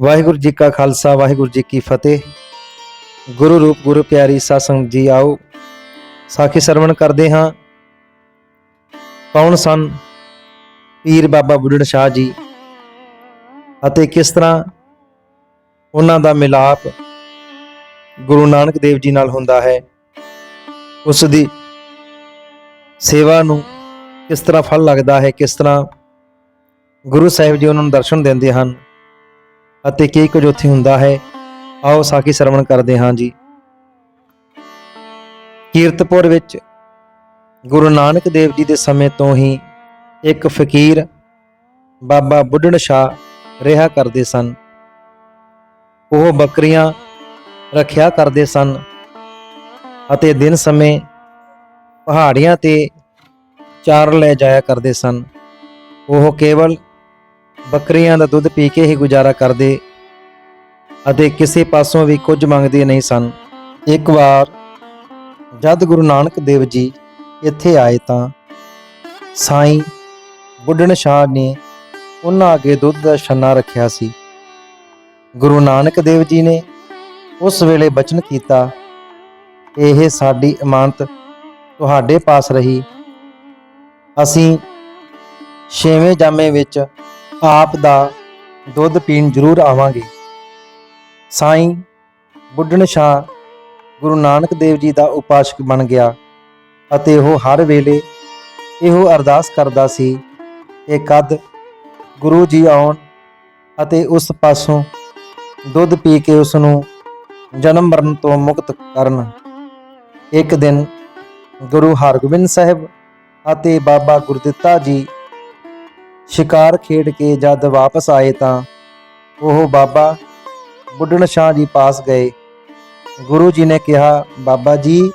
ਵਾਹਿਗੁਰੂ ਜੀ ਕਾ ਖਾਲਸਾ, ਵਾਹਿਗੁਰੂ ਜੀ ਕੀ ਫਤਿਹ। ਗੁਰੂ ਰੂਪ, ਗੁਰੂ ਪਿਆਰੀ ਸਾਧ ਜੀ, ਆਓ ਸਾਖੀ ਸਰਵਣ ਕਰਦੇ ਹਾਂ। ਕੌਣ ਸਨ? ਪੀਰ ਬਾਬਾ ਬੁੱਢਣ ਸ਼ਾਹ ਜੀ ਅਤੇ ਕਿਸ ਤਰ੍ਹਾਂ ਉਹਨਾਂ ਦਾ ਮਿਲਾਪ ਗੁਰੂ ਨਾਨਕ ਦੇਵ ਜੀ ਨਾਲ ਹੁੰਦਾ ਹੈ? ਉਸ ਦੀ ਸੇਵਾ ਨੂੰ ਕਿਸ ਤਰ੍ਹਾਂ ਫਲ ਲੱਗਦਾ ਹੈ? ਕਿਸ ਤਰ੍ਹਾਂ ਗੁਰੂ ਸਾਹਿਬ ਜੀ ਉਹਨਾਂ ਨੂੰ ਦਰਸ਼ਨ ਦਿੰਦੇ ਹਨ? ਅਤੇ ਕੀ ਕੁਝ ਉੱਥੇ ਹੁੰਦਾ ਹੈ। ਆਓ ਸਾਖੀ ਸਰਵਣ ਕਰਦੇ ਹਾਂ ਜੀ। ਕੀਰਤਪੁਰ ਵਿੱਚ ਗੁਰੂ ਨਾਨਕ ਦੇਵ ਜੀ ਦੇ ਸਮੇਂ ਤੋਂ ਹੀ ਇੱਕ ਫਕੀਰ ਬਾਬਾ ਬੁੱਢਣ ਸ਼ਾਹ ਰਿਹਾ ਕਰਦੇ ਸਨ। ਉਹ ਬੱਕਰੀਆਂ ਰੱਖਿਆ ਕਰਦੇ ਸਨ ਅਤੇ ਦਿਨ ਸਮੇਂ ਪਹਾੜੀਆਂ ਤੇ ਚਾਰ ਲੈ ਜਾਇਆ ਕਰਦੇ ਸਨ। ਉਹ ਕੇਵਲ ਬੱਕਰੀਆਂ ਦਾ ਦੁੱਧ ਪੀ ਕੇ ਹੀ ਗੁਜ਼ਾਰਾ ਕਰਦੇ ਅਤੇ ਕਿਸੇ ਪਾਸੋਂ ਵੀ ਕੁਝ ਮੰਗਦੇ ਨਹੀਂ ਸਨ। ਇੱਕ ਵਾਰ ਜਦ ਗੁਰੂ ਨਾਨਕ ਦੇਵ ਜੀ ਇੱਥੇ ਆਏ ਤਾਂ ਸਾਈਂ ਬੁੱਢਣ ਸ਼ਾਹ ਨੇ ਉਹਨਾਂ ਅੱਗੇ ਦੁੱਧ ਦਾ ਛੰਨਾ ਰੱਖਿਆ ਸੀ। ਗੁਰੂ ਨਾਨਕ ਦੇਵ ਜੀ ਨੇ ਉਸ ਵੇਲੇ ਬਚਨ ਕੀਤਾ, ਇਹ ਸਾਡੀ ਇਮਾਨਤ ਤੁਹਾਡੇ ਪਾਸ ਰਹੀ। ਅਸੀਂ ਛੇਵੇਂ ਜਾਮੇ ਵਿੱਚ ਆਪ ਦਾ ਦੁੱਧ ਪੀਣ ਜ਼ਰੂਰ ਆਵਾਂਗੇ। ਸਾਈਂ ਬੁੱਢਣ ਸ਼ਾਹ ਗੁਰੂ ਨਾਨਕ ਦੇਵ ਜੀ ਦਾ ਉਪਾਸ਼ਕ ਬਣ ਗਿਆ ਅਤੇ ਉਹ ਹਰ ਵੇਲੇ ਇਹੋ ਅਰਦਾਸ ਕਰਦਾ ਸੀ ਕਿ ਕਦ ਗੁਰੂ ਜੀ ਆਉਣ ਅਤੇ ਉਸ ਪਾਸੋਂ ਦੁੱਧ ਪੀ ਕੇ ਉਸ ਨੂੰ ਜਨਮ ਮਰਨ ਤੋਂ ਮੁਕਤ ਕਰਨ। ਇੱਕ ਦਿਨ ਗੁਰੂ ਹਰਗੋਬਿੰਦ ਸਾਹਿਬ ਅਤੇ ਬਾਬਾ ਗੁਰਦਿੱਤਾ ਜੀ ਸ਼ਿਕਾਰ ਖੇਡ ਕੇ ਜਦ ਵਾਪਸ ਆਏ ਤਾਂ ਉਹ ਬਾਬਾ ਬੁੱਢਣ ਸ਼ਾਹ ਜੀ ਪਾਸ ਗਏ। ਗੁਰੂ ਜੀ ਨੇ ਕਿਹਾ, ਬਾਬਾ ਜੀ,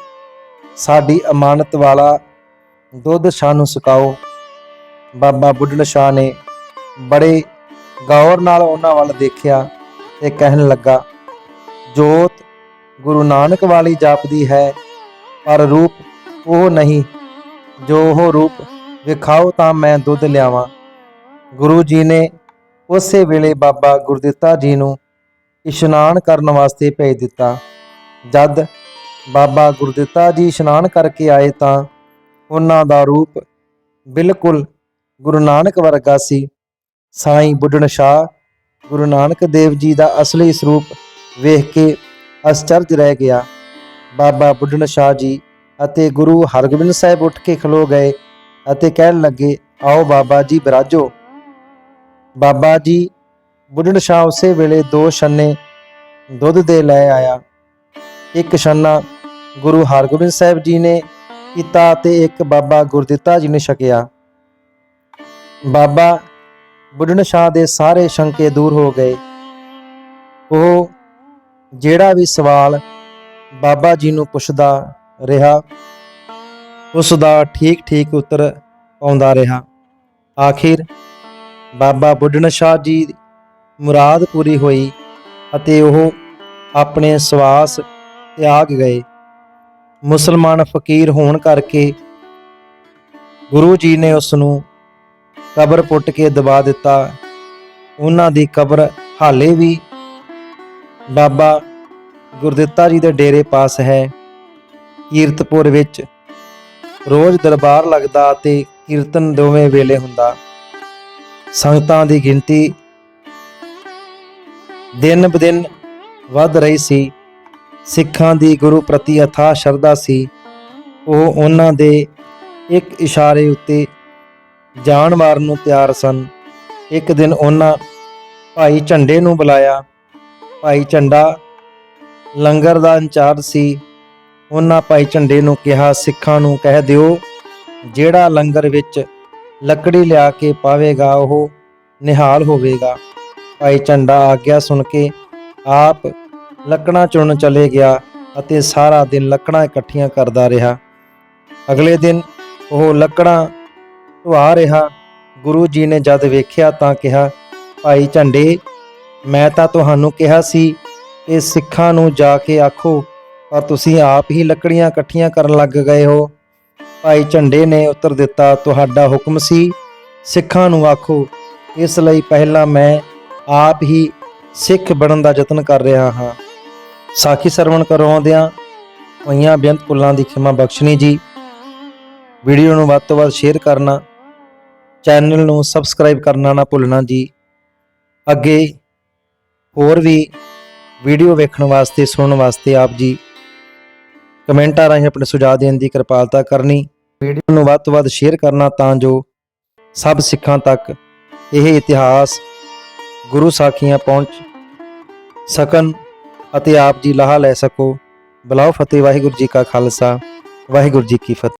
ਸਾਡੀ ਅਮਾਨਤ ਵਾਲਾ ਦੁੱਧ ਸ਼ਾਹ ਨੂੰ ਸੁਕਾਓ। ਬਾਬਾ ਬੁੱਢਣ ਸ਼ਾਹ ਨੇ ਬੜੇ ਗੌਰ ਨਾਲ ਉਹਨਾਂ ਵੱਲ ਦੇਖਿਆ ਤੇ ਕਹਿਣ ਲੱਗਾ, ਜੋਤ, ਗੁਰੂ ਨਾਨਕ ਵਾਲੀ ਜਾਪਦੀ ਹੈ, ਪਰ ਰੂਪ ਉਹ ਨਹੀਂ। ਜੋ ਉਹ ਰੂਪ ਵਿਖਾਓ ਤਾਂ ਮੈਂ ਦੁੱਧ ਲਿਆਵਾਂ। ਗੁਰੂ ਜੀ ਨੇ ਉਸੇ ਵੇਲੇ ਬਾਬਾ ਗੁਰਦਿੱਤਾ ਜੀ ਨੂੰ ਇਸ਼ਨਾਨ ਕਰਨ ਵਾਸਤੇ ਭੇਜ ਦਿੱਤਾ। ਜਦ ਬਾਬਾ ਗੁਰਦਿੱਤਾ ਜੀ ਇਸ਼ਨਾਨ ਕਰਕੇ ਆਏ ਤਾਂ ਉਹਨਾਂ ਦਾ ਰੂਪ ਬਿਲਕੁਲ ਗੁਰੂ ਨਾਨਕ ਵਰਗਾ ਸੀ। ਸਾਈਂ ਬੁੱਢਣ ਸ਼ਾਹ ਗੁਰੂ ਨਾਨਕ ਦੇਵ ਜੀ ਦਾ ਅਸਲੀ ਸਰੂਪ ਵੇਖ ਕੇ ਅਚਰਜ ਰਹਿ ਗਿਆ। ਬਾਬਾ ਬੁੱਢਣ ਸ਼ਾਹ ਜੀ ਅਤੇ ਗੁਰੂ ਹਰਗੋਬਿੰਦ ਸਾਹਿਬ ਉੱਠ ਕੇ ਖਲੋ ਗਏ ਅਤੇ ਕਹਿਣ ਲੱਗੇ, ਆਓ ਬਾਬਾ ਜੀ, ਬਰਾਜੋ। ਬਾਬਾ ਜੀ ਬੁੱਢਣ ਸ਼ਾਹ ਉਸੇ ਵੇਲੇ ਦੋ ਛੰਨੇ ਦੁੱਧ ਦੇ ਲੈ ਆਇਆ। ਇੱਕ ਛੰਨਾ ਗੁਰੂ ਹਰਗੋਬਿੰਦ ਸਾਹਿਬ ਜੀ ਨੇ ਕੀਤਾ ਤੇ ਇੱਕ ਬਾਬਾ ਗੁਰਦਿੱਤਾ ਜੀ ਨੇ ਛਕਿਆ। ਬਾਬਾ ਬੁੱਢਣ ਸ਼ਾਹ ਦੇ ਸਾਰੇ ਸ਼ੰਕੇ ਦੂਰ ਹੋ ਗਏ। ਉਹ ਜਿਹੜਾ ਵੀ ਸਵਾਲ ਬਾਬਾ ਜੀ ਨੂੰ ਪੁੱਛਦਾ ਰਿਹਾ, ਉਸ ਦਾ ਠੀਕ ਠੀਕ ਉੱਤਰ ਪਾਉਂਦਾ ਰਿਹਾ। ਆਖਿਰ ਬਾਬਾ ਬੁੱਢਣ ਸ਼ਾਹ ਜੀ ਦੀ ਮੁਰਾਦ ਪੂਰੀ ਹੋਈ ਅਤੇ ਉਹ ਆਪਣੇ ਸਵਾਸ ਤਿਆਗ ਗਏ। ਮੁਸਲਮਾਨ ਫਕੀਰ ਹੋਣ ਕਰਕੇ ਗੁਰੂ ਜੀ ਨੇ ਉਸ ਨੂੰ ਕਬਰ ਪੁੱਟ ਕੇ ਦਬਾ ਦਿੱਤਾ। ਉਹਨਾਂ ਦੀ ਕਬਰ ਹਾਲੇ ਵੀ ਬਾਬਾ ਗੁਰਦਿੱਤਾ ਜੀ ਦੇ ਡੇਰੇ ਪਾਸ ਹੈ। ਕੀਰਤਪੁਰ ਵਿੱਚ ਰੋਜ਼ ਦਰਬਾਰ ਲੱਗਦਾ ਤੇ ਕੀਰਤਨ ਦੋਵੇਂ ਵੇਲੇ ਹੁੰਦਾ। ਸੰਗਤਾਂ ਦੀ ਗਿਣਤੀ ਦਿਨ ਬਦਿਨ ਵੱਧ ਰਹੀ ਸੀ। ਸਿੱਖਾਂ ਦੀ ਗੁਰੂ ਪ੍ਰਤੀ ਅਥਾ ਸ਼ਰਧਾ ਸੀ। ਉਹ ਉਹਨਾਂ ਦੇ ਇੱਕ ਇਸ਼ਾਰੇ ਉੱਤੇ ਜਾਣ ਮਾਰਨ ਨੂੰ ਤਿਆਰ ਸਨ। ਇੱਕ ਦਿਨ ਉਹਨਾਂ ਭਾਈ ਝੰਡੇ ਨੂੰ ਬੁਲਾਇਆ। ਭਾਈ ਝੰਡਾ ਲੰਗਰ ਦਾ ਇੰਚਾਰਜ ਸੀ। ਉਹਨਾਂ ਭਾਈ ਝੰਡੇ ਨੂੰ ਕਿਹਾ, ਸਿੱਖਾਂ ਨੂੰ ਕਹਿ ਦਿਓ, ਜਿਹੜਾ ਲੰਗਰ ਵਿੱਚ ਲੱਕੜੀ ਲਿਆ ਕੇ ਪਾਵੇਗਾ, ਉਹ ਨਿਹਾਲ ਹੋਵੇਗਾ। ਭਾਈ ਝੰਡਾ ਆਗਿਆ ਸੁਣ ਕੇ ਆਪ ਲੱਕੜਾਂ ਚੁਣਨ ਚਲੇ ਗਿਆ ਅਤੇ ਸਾਰਾ ਦਿਨ ਲੱਕੜਾਂ ਇਕੱਠੀਆਂ ਕਰਦਾ ਰਿਹਾ। ਅਗਲੇ ਦਿਨ ਉਹ ਲੱਕੜਾਂ ਢਵਾ ਰਿਹਾ। ਗੁਰੂ ਜੀ ਨੇ ਜਦ ਵੇਖਿਆ ਤਾਂ ਕਿਹਾ, ਭਾਈ ਝੰਡੇ, ਮੈਂ ਤਾਂ ਤੁਹਾਨੂੰ ਕਿਹਾ ਸੀ ਕਿ ਸਿੱਖਾਂ ਨੂੰ ਜਾ ਕੇ ਆਖੋ, ਪਰ ਤੁਸੀਂ ਆਪ ਹੀ ਲੱਕੜੀਆਂ ਇਕੱਠੀਆਂ ਕਰਨ ਲੱਗ ਗਏ ਹੋ। ਭਾਈ ਝੰਡੇ ਨੇ ਉੱਤਰ ਦਿੱਤਾ, ਤੁਹਾਡਾ ਹੁਕਮ ਸੀ। ਸਿੱਖਾਂ ਨੂੰ ਆਖੋ। ਇਸ ਲਈ ਪਹਿਲਾਂ ਮੈਂ ਆਪ ਹੀ ਸਿੱਖ ਬਣਨ ਦਾ ਯਤਨ ਕਰ ਰਿਹਾ ਹਾਂ। ਸਾਖੀ ਸਰਵਣ ਕਰਵਾਉਂਦਿਆਂ ਹੋਈਆਂ ਬੇਅੰਤ ਪੁੱਲਾਂ ਦੀ ਖਿਮਾ ਬਖਸ਼ਣੀ ਜੀ। ਵੀਡੀਓ ਨੂੰ ਵੱਧ ਤੋਂ ਵੱਧ ਸ਼ੇਅਰ ਕਰਨਾ। ਚੈਨਲ ਨੂੰ ਸਬਸਕ੍ਰਾਈਬ ਕਰਨਾ ਨਾ ਭੁੱਲਣਾ ਜੀ। ਅੱਗੇ ਹੋਰ ਵੀ ਵੀਡੀਓ ਵੇਖਣ ਵਾਸਤੇ, ਸੁਣਨ ਵਾਸਤੇ ਆਪ ਜੀ ਕਮੈਂਟਾਂ ਰਾਹੀਂ ਆਪਣੇ ਸੁਝਾਅ ਦੇਣ ਦੀ ਕਿਰਪਾਲਤਾ ਕਰਨੀ। ਵੀਡੀਓ ਨੂੰ ਵੱਧ ਤੋਂ ਵੱਧ ਸ਼ੇਅਰ ਕਰਨਾ ਤਾਂ ਜੋ ਸਭ ਸਿੱਖਾਂ ਤੱਕ ਇਹ ਇਤਿਹਾਸ ਗੁਰੂ ਸਾਖੀਆਂ ਪਹੁੰਚ ਸਕਣ ਅਤੇ ਆਪ ਜੀ ਲਾਹਾ ਲੈ ਸਕੋ। ਬਲਾਓ ਫਤਿਹ, ਵਾਹਿਗੁਰੂ ਜੀ ਕਾ ਖਾਲਸਾ, ਵਾਹਿਗੁਰੂ ਜੀ ਕੀ ਫਤਿਹ।